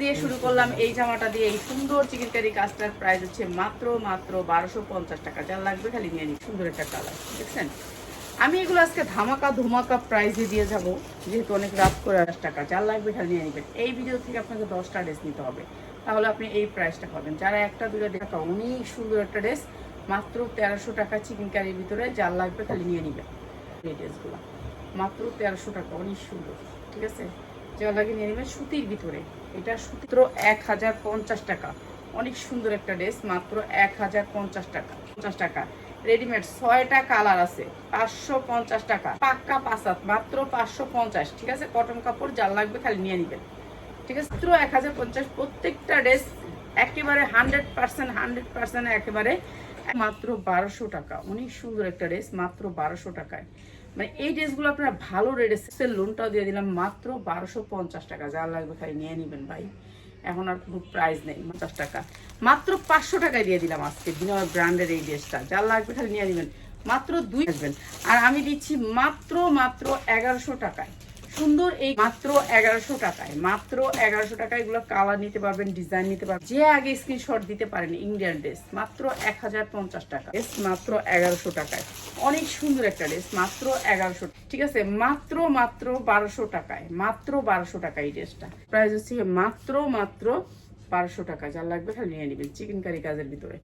দিয়ে শুরু করলাম এই জামাটা দিয়ে। এই সুন্দর চিকেন কারি কাজটার প্রাইস হচ্ছে মাত্র মাত্র বারোশো পঞ্চাশ টাকা। যার লাগবে খালি নিয়ে নিন। সুন্দর একটা কালার দেখছেন? আমি এগুলো আজকে ধামাকা, ধুমাকা প্রাইজে দিয়ে যাব, যেহেতু অনেক রাত করে আঠাশ টাকা। যার লাগবে খালি নিয়ে নেবেন। এই ভিডিও থেকে আপনাকে দশটা ড্রেস নিতে হবে। তাহলে আপনি এই প্রাইসটা পাবেন। যারা একটা দুটো টাকা অনেক সুন্দর একটা ড্রেস মাত্র তেরোশো টাকা চিকেন কারির ভিতরে যার লাগবে খালি নিয়ে নেবেন। এই ড্রেসগুলো মাত্র তেরোশো টাকা, অনেক সুন্দর, ঠিক আছে? লাগে নিয়ে নেবেন সুতির ভিতরে। এটা সূত্র এক হাজার পঞ্চাশ টাকা। অনেক সুন্দর একটা ড্রেস, মাত্র এক হাজার পঞ্চাশ টাকা। পঞ্চাশ টাকা। রেডিমেড ছয়টা কালার আছে, পাঁচশো পঞ্চাশ টাকা। পাক্কা পাসাত মাত্র পাঁচশো পঞ্চাশ, ঠিক আছে? কটন কাপড় যার লাগবে খালি নিয়ে নেবেন। ঠিক আছে? মাত্র এক হাজার পঞ্চাশ, প্রত্যেকটা ড্রেস একেবারে হান্ড্রেড পার্সেন্ট হান্ড্রেড পার্সেন্ট একেবারে মাত্র বারোশো টাকা। অনেক সুন্দর একটা ড্রেস, মাত্র বারোশো টাকায়। মানে এই ড্রেসগুলো আপনারা ভালো রেডেসের লোনটাও দিয়ে দিলাম মাত্র বারোশো পঞ্চাশ টাকা। যা লাগবে খালি নিয়ে নেবেন ভাই। এখন আর কোনো প্রাইস নেই, পঞ্চাশ টাকা। মাত্র পাঁচশো টাকায় দিয়ে দিলাম আজকে বিনয় ব্র্যান্ডের এই ড্রেসটা যা লাগবে খালি নিয়ে নেবেন। মাত্র দুই আসবেন আর আমি দিচ্ছি মাত্র মাত্র এগারোশো টাকায়। সুন্দর এই মাত্র এগারোশো টাকায়, মাত্র এগারোশো টাকায় এগুলো কালার নিতে পারবেন ডিজাইন নিতে পারবেন। যে আগে স্ক্রিনশট দিতে পারেন ইন্ডিয়ান ড্রেস মাত্র এক হাজার পঞ্চাশ টাকা। ড্রেস মাত্র এগারোশো টাকায়। অনেক সুন্দর একটা ড্রেস মাত্র এগারোশো ঠিক আছে? মাত্র মাত্র বারোশো টাকায়, মাত্র বারোশো টাকা এই ড্রেসটা প্রাইস হচ্ছে মাত্র মাত্র বারোশো টাকা। যা লাগবে খালি নিয়ে নেবেন, চিকেন কারি কাজের ভিতরে।